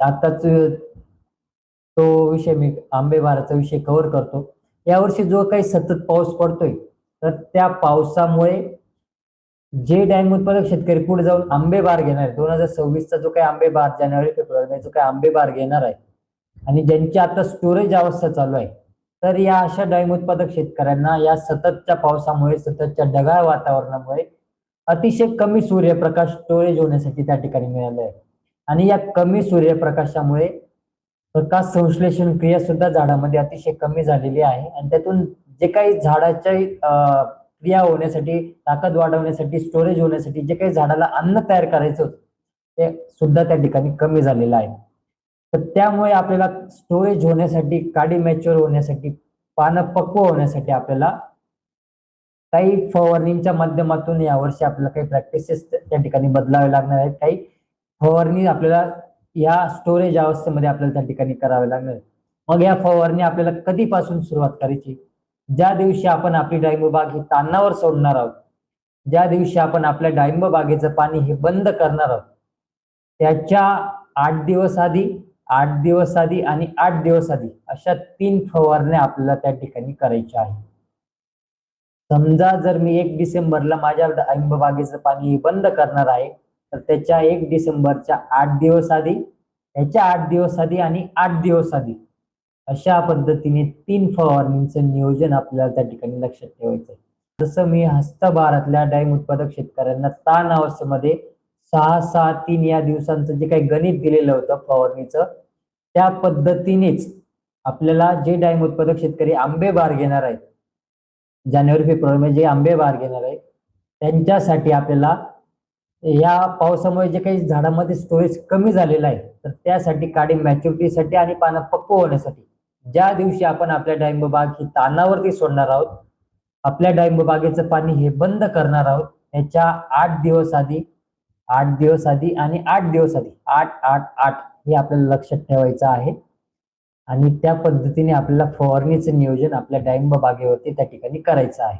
आताच तो विषय मी आंबेबाराचा विषय कव्हर करतो. यावर्षी जो काही सतत पाऊस पडतोय तर त्या पावसामुळे जे डाळिंब उत्पादक शेतकरी पुढे जाऊन आंबेबार घेणार आहे दोन हजार सव्वीसचा जो काही आंबेबार जानेवारी फेब्रुवारी जो काही आंबेबार घेणार आहे आणि ज्यांची आता स्टोरेज अवस्था चालू आहे तर या अशा डाळिंब उत्पादक शेतकऱ्यांना या सततच्या पावसामुळे सततच्या ढगाळ वातावरणामुळे अतिशय कमी सूर्यप्रकाश स्टोरेज होण्यासाठी त्या ठिकाणी मिळाले आहे. आणि या कमी सूर्यप्रकाशामुळे प्रकाश संश्लेषण क्रिया सुद्धा झाडामध्ये अतिशय कमी झालेली आहे. आणि त्यातून जे काही झाडाच्या क्रिया होण्यासाठी ताकद वाढवण्यासाठी स्टोरेज होण्यासाठी जे काही झाडाला अन्न तयार करायचं होतं ते सुद्धा त्या ठिकाणी कमी झालेलं आहे. तर त्यामुळे आपल्याला स्टोरेज होण्यासाठी काडी मॅच्युअर होण्यासाठी पानं पक्व होण्यासाठी आपल्याला काही फवारणींच्या माध्यमातून यावर्षी आपल्याला काही प्रॅक्टिसेस त्या ठिकाणी बदलावे लागणार आहेत. काही फवारणी आपल्याला या स्टोरेज अवस्थेमध्ये आपल्याला त्या ठिकाणी करावे लागणार. मग या फवारणी आपल्याला कधीपासून सुरुवात करायची? ज्या दिवशी आपण आपली डाळिंब बाग ही तानावर सोडणार आहोत ज्या दिवशी आपण आपल्या डाळिंब बागेचं पाणी हे बंद करणार आहोत त्याच्या आठ दिवस आधी आठ दिवस आधी आणि आठ दिवस आधी अशा तीन फवारण्या आपल्याला त्या ठिकाणी करायच्या आहेत. समजा जर मी एक डिसेंबरला माझ्या डाळिंब बागेचं पाणी हे बंद करणार आहे तर त्याच्या एक डिसेंबरच्या आठ दिवस आधी त्याच्या आठ दिवस आधी आणि आठ दिवस आधी अशा पद्धतीने तीन फवारणींचं नियोजन आपल्याला त्या ठिकाणी लक्षात ठेवायचं आहे. जसं मी हस्तभारातल्या डाईम उत्पादक शेतकऱ्यांना ताण अवस्थेमध्ये सहा सहा तीन या दिवसांचं जे काही गणित दिलेलं होतं फवारणीचं त्या पद्धतीनेच आपल्याला जे डाईम उत्पादक शेतकरी आंबे बार घेणार आहेत जानेवारी फेब्रुवारी जे आंबे बार घेणार आहेत त्यांच्यासाठी आपल्याला या पावसामुळे जे काही झाडामध्ये स्टोरेज कमी झालेलं आहे तर त्यासाठी काडी मॅच्युरिटीसाठी आणि पानं पक्व होण्यासाठी ज्या दिवशी आपण आपल्या डाळिंब बाग ही तानावरती सोडणार आहोत आपल्या डाळिंब बागेचं पाणी हे बंद करणार आहोत याच्या आठ दिवस आधी आठ दिवस आधी आणि आठ दिवस आधी आठ आठ आठ हे आपल्याला लक्षात ठेवायचं आहे. आणि त्या पद्धतीने आपल्याला फवारणीचं नियोजन आपल्या डाळिंब बागेवरती त्या ठिकाणी करायचं आहे.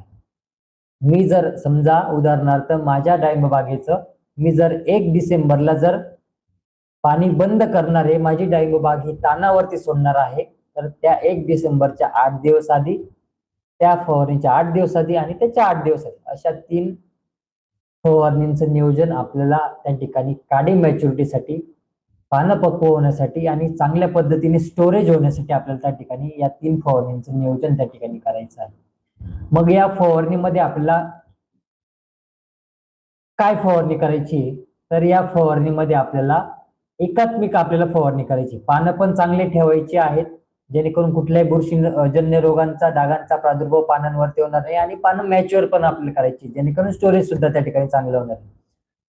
मी जर समजा उदाहरणार्थ माझ्या डाळिंब बागेचं मी जर एक डिसेंबरला जर पाणी बंद करणार आहे माझी डाळिंब बाग ही तानावरती सोडणार आहे तर त्या एक डिसेंबरच्या आठ दिवस आधी त्या फवारणीच्या आठ दिवस आधी आणि त्याच्या आठ दिवस आधी अशा तीन फवारणींचं नियोजन आपल्याला त्या ठिकाणी काडी मॅच्युरिटीसाठी पानं पक्व होण्यासाठी आणि चांगल्या पद्धतीने स्टोरेज होण्यासाठी आपल्याला त्या ठिकाणी या तीन फवारणींचं नियोजन त्या ठिकाणी करायचं आहे. मग या फवारणीमध्ये आपल्याला काय फवारणी करायची? तर या फवारणीमध्ये आपल्याला एकात्मिक आपल्याला फवारणी करायची. पानं पण चांगले ठेवायची आहेत जेणेकरून कुठल्याही बुरशी जन्य रोगांचा डागांचा प्रादुर्भाव पानांवरती होणार नाही आणि पानं मॅच्युअर पण आपल्याला करायची जेणेकरून स्टोरेज सुद्धा त्या ठिकाणी चांगलं होणार आहे.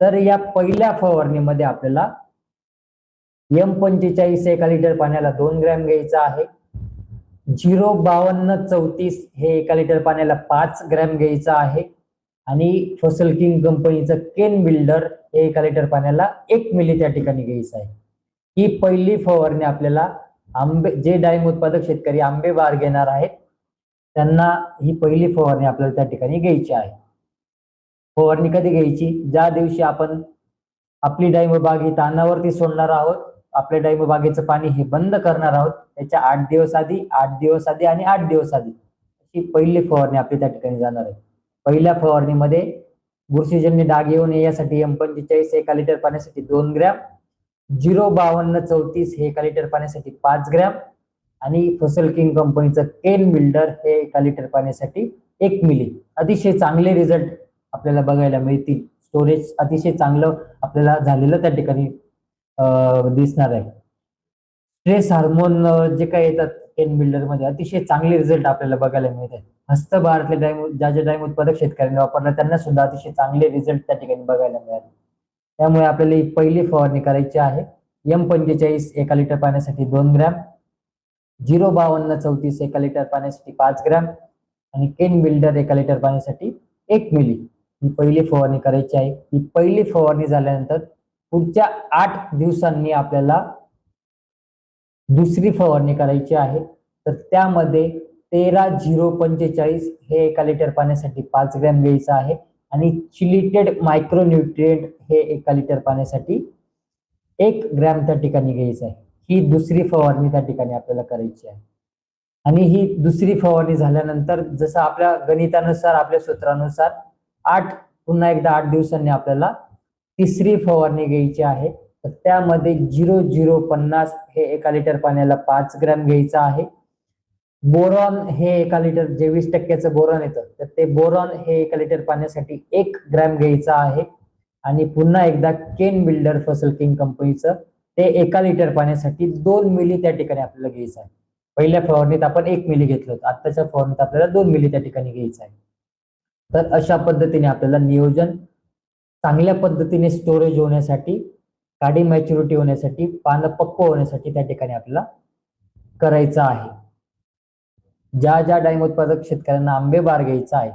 तर या पहिल्या फवारणीमध्ये आपल्याला एम पंचेचाळीस एका लिटर पाण्याला दोन ग्रॅम घ्यायचा आहे. झिरो बावन्न चौतीस हे एका लिटर पाण्याला पाच ग्रॅम घ्यायचं आहे. आणि फसल किंग कंपनीचं केन बिल्डर हे एका लिटर पाण्याला एक मिली त्या ठिकाणी घ्यायचं आहे. ही पहिली फवारणी आपल्याला आंबे जे डाळिंब उत्पादक शेतकरी आंबे बार घेणार आहेत त्यांना ही पहिली फवारणी आपल्याला त्या ठिकाणी घ्यायची आहे. फवारणी कधी घ्यायची? ज्या दिवशी आपण आपली डाळिंब बाग ही तानावरती सोडणार आहोत आपल्या डाळिंब बागेचं पाणी हे बंद करणार आहोत त्याच्या आठ दिवस आधी आठ दिवस आधी आणि आठ दिवस आधी ही पहिली फवारणी आपली त्या ठिकाणी जाणार आहे. पहिल्या फवारणीमध्ये बुरशीजन्य डाग येऊ नये यासाठी एम पंचेचाळीस एका लिटर पाण्यासाठी दोन ग्रॅम झिरो बावन्न चौतीस हे एका लिटर पाण्यासाठी पाच ग्रॅम आणि फसल किंग कंपनीचं केन बिल्डर हे एका लिटर पाण्यासाठी एक मिली. अतिशय चांगले रिझल्ट आपल्याला बघायला मिळतील. स्टोरेज अतिशय चांगलं आपल्याला झालेलं त्या ठिकाणी दिसणार आहे. स्ट्रेस हार्मोन जे काही येतात केन बिल्डरमध्ये. अतिशय चांगले रिझल्ट आपल्याला बघायला मिळतात हस्तभारतले डायम ज्या ज्या डायम उत्पादक शेतकऱ्यांनी वापरला त्यांना सुद्धा अतिशय चांगले रिझल्ट त्या ठिकाणी बघायला मिळाले. त्यामुळे आपल्याला ही पहिली फवारणी करायची आहे. एम पंचेचाळीस एका लिटर पाण्यासाठी दोन ग्रॅम झिरो बावन्न चौतीस एका लिटर पाण्यासाठी पाच ग्रॅम आणि केन बिल्डर एका लिटर पाण्यासाठी एक मिली ही पहिली फवारणी करायची आहे. ही पहिली फवारणी झाल्यानंतर पुढच्या आठ दिवसांनी आपल्याला दुसरी फवारणी करायची आहे तर त्यामध्ये तेरा झिरो पंचेचाळीस हे एका लिटर पाण्यासाठी पाच ग्रॅम घ्यायचं आहे आणि चिलिटेड मायक्रोन्युट्रिएंट हे एका लिटर पाण्यासाठी एक ग्रॅम त्या ठिकाणी घ्यायचं आहे. ही दुसरी फवारणी त्या ठिकाणी आपल्याला करायची आहे. आणि ही दुसरी फवारणी झाल्यानंतर जसं आपल्या गणितानुसार आपल्या सूत्रानुसार आठ पुन्हा एकदा आठ दिवसांनी आपल्याला तिसरी फवारणी घ्यायची आहे. तर त्यामध्ये झिरो झिरो पन्नास हे एका लिटर पाण्याला पाच ग्रॅम घ्यायचं आहे. बोरॉन हे एका लिटर जे वीस टक्क्याचं बोरॉन येतं तर ते बोरॉन हे एका लिटर पाण्यासाठी एक ग्रॅम घ्यायचं आहे. आणि पुन्हा एकदा केन बिल्डर फसल किंग कंपनीचं ते एका लिटर पाण्यासाठी दोन मिली त्या ठिकाणी आपल्याला घ्यायचं आहे. पहिल्या फवारणीत आपण एक मिली घेतलं होतं आत्ताच्या फवारणीत आपल्याला दोन मिली त्या ठिकाणी घ्यायचं आहे. तर अशा पद्धतीने आपल्याला नियोजन चांगल्या पद्धतीने स्टोरेज होण्यासाठी काडी मॅच्युरिटी होण्यासाठी पानं पक्व होण्यासाठी त्या ठिकाणी आपल्याला करायचं आहे. ज्या ज्या डाळिंब उत्पादक शेतकऱ्यांना आंबे बार घ्यायचा आहे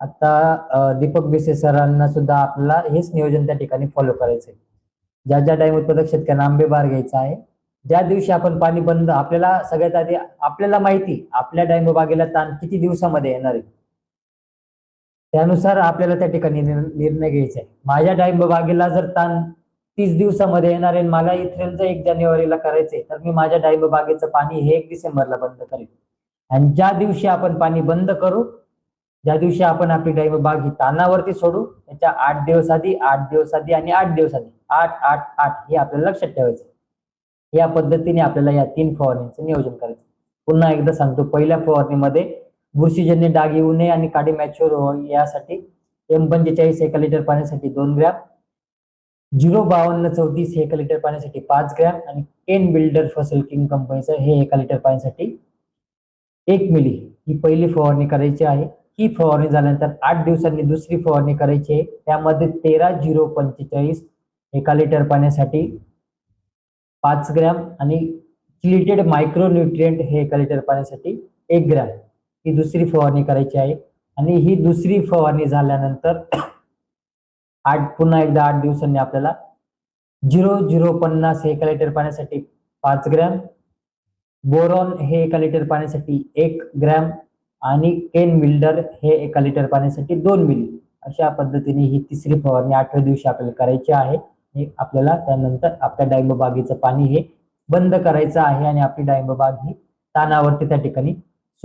आता दीपक बिसे सरांना सुद्धा आपल्याला हेच नियोजन त्या ठिकाणी फॉलो करायचंय. ज्या ज्या डाळिंब उत्पादक शेतकऱ्यांना आंबे बार घ्यायचा आहे ज्या दिवशी आपण पाणी बंद आपल्याला सगळ्यात आधी आपल्याला माहिती आपल्या डाळिंब बागेला ताण किती दिवसामध्ये येणार आहे? त्यानुसार आपल्याला त्या ठिकाणी निर्णय घ्यायचा आहे. माझ्या डाळिंब बागेला जर ताण तीस दिवसामध्ये येणार आहे. मला इथेल एक जानेवारीला करायचंय. तर मी माझ्या डाळिंब बागेचं पाणी हे एक डिसेंबरला बंद करेन. आणि ज्या दिवशी आपण पाणी बंद करू ज्या दिवशी आपण आपली डाळिंब बाग ही तानावरती सोडू त्याच्या आठ दिवस आधी आठ दिवस आधी आणि आठ दिवस आधी आठ आठ आठ हे आपल्याला लक्षात ठेवायचं. या पद्धतीने आपल्याला या तीन फवारणीचं नियोजन करायचं. पुन्हा एकदा सांगतो पहिल्या फवारणीमध्ये बुरशीजन्य डाग येऊ नये आणि काडी मॅच्युअर हो यासाठी एम पंचेचाळीस एका लिटर पाण्यासाठी दोन ग्रॅम झिरो बावन्न चौतीस हे एका लिटर पाण्यासाठी पाच ग्रॅम आणि केन बिल्डर फसल किंग कंपनीचं हे एका लिटर पाण्यासाठी एक मिली. ही पहिली फवारणी करायची आहे. ही फवारणी झाल्यानंतर आठ दिवसांनी दुसरी फवारणी करायची आहे. त्यामध्ये तेरा झिरो पंचेचाळीस एका लिटर पाण्यासाठी पाच ग्रॅम आणि चिलिटेड मायक्रोन्युट्रिएंट हे एका लिटर पाण्यासाठी एक ग्रॅम. ही दुसरी फवारणी करायची आहे. आणि ही दुसरी फवारणी झाल्यानंतर आठ पुन्हा एकदा आठ दिवसांनी आपल्याला झिरो झिरो पन्नास हे एका लिटर पाण्यासाठी पाच ग्रॅम बोरॉन हे एका लिटर पाण्यासाठी एक ग्रॅम आणि केन मिल्डर हे एका लिटर पाण्यासाठी दोन मिली. अशा पद्धतीने ही तिसरी फवारणी आठव्या दिवशी आपल्याला करायची आहे. आपल्याला त्यानंतर आपल्या डाळिंब बागेचं पाणी हे बंद करायचं आहे आणि आपली डाळिंब बाग ही तानावरती त्या ठिकाणी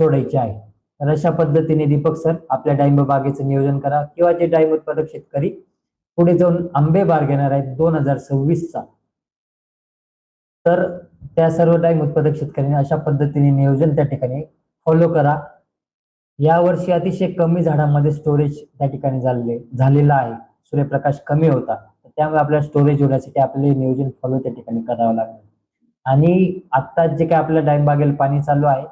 सोडायची आहे. तर अशा पद्धतीने दीपक सर आपल्या डाळिंब बागेचं नियोजन करा किंवा जे डाळिंब उत्पादक शेतकरी पुढे जाऊन आंबे बार घेणार आहेत दोन हजार सव्वीसचा. तर त्या सर्व डाळिंब उत्पादक शेतकऱ्यांनी अशा पद्धतीने नियोजन त्या ठिकाणी फॉलो करा. यावर्षी अतिशय कमी झाडामध्ये स्टोरेज त्या ठिकाणी झालेले झालेला आहे. सूर्यप्रकाश कमी होता. त्यामुळे आपल्याला स्टोरेज होण्यासाठी आपले नियोजन फॉलो त्या ठिकाणी करावं लागेल. आणि आत्ता जे काय आपल्या डाळिंब पाणी चालू आहे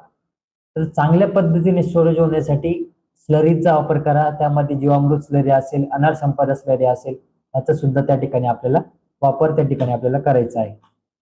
तर चांगल्या पद्धतीने स्टोरेज होण्यासाठी स्लरीचा वापर करा त्यामध्ये जीवामृत स्लरी असेल अनार संपादा स्लरी असेल याचा सुद्धा त्या ठिकाणी आपल्याला वापर त्या ठिकाणी आपल्याला करायचा आहे.